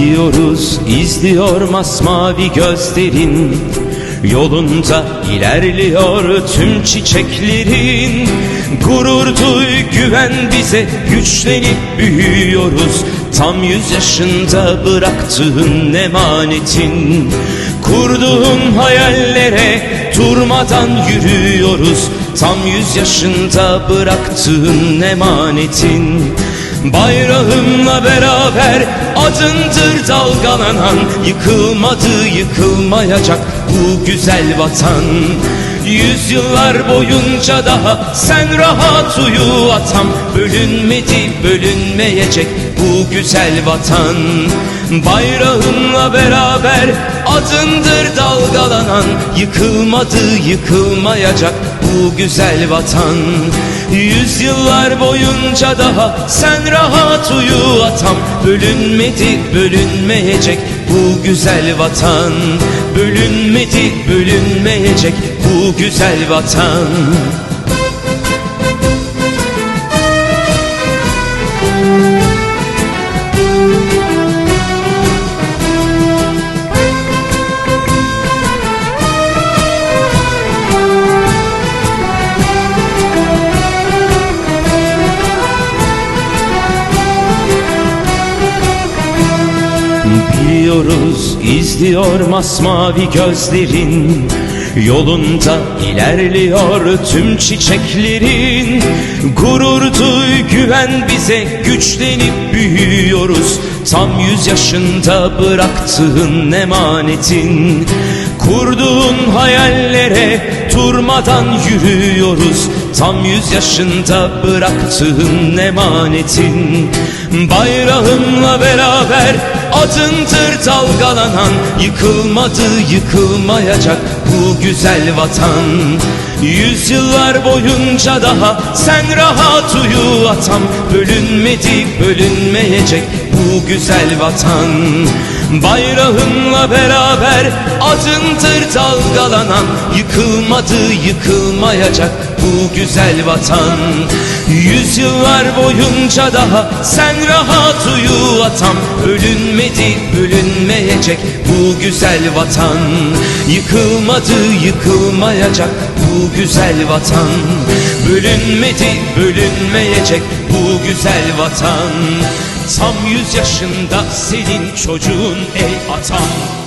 Biliyoruz izliyor masmavi gözlerin. Yolunda ilerliyor tüm çiçeklerin. Gurur duy güven bize güçlenip büyüyoruz. Tam yüz yaşında bıraktığın emanetin. Kurduğun hayallere durmadan yürüyoruz. Tam yüz yaşında bıraktığın emanetin Bayrağımla beraber adındır dalgalanan Yıkılmadı yıkılmayacak bu güzel vatan Yüzyıllar boyunca daha sen rahat uyu atam. Bölünmedi bölünmeyecek bu güzel vatan. Bayrağımla beraber adındır dalgalanan Yıkılmadı yıkılmayacak bu güzel vatan. Yüzyıllar boyunca daha sen rahat uyu atam. Bölünmedi bölünmeyecek bu güzel vatan Bölünmedi bölünmeyecek bu güzel vatan Biliyoruz izliyor masmavi gözlerin. Yolunda ilerliyor tüm çiçeklerin. Gurur duy güven bize güçlenip büyüyoruz. Tam yüz yaşında bıraktığın emanetin Kurduğun hayallere durmadan yürüyoruz. Tam yüz yaşında bıraktığın emanetin. Bayrağınla beraber adındır dalgalanan Yıkılmadı yıkılmayacak bu güzel vatan. Yüzyıllar boyunca daha sen rahat uyu atam. Bölünmedi bölünmeyecek bu güzel vatan Bayrağınla beraber adındır dalgalanan Yıkılmadı yıkılmayacak bu güzel vatan. Yüzyıllar boyunca daha sen rahat uyu atam Bölünmedi bölünmeyecek bu güzel vatan. Yıkılmadı yıkılmayacak bu güzel vatan Bölünmedi bölünmeyecek bu güzel vatan. Tam yüz yaşında senin çocuğun ey atam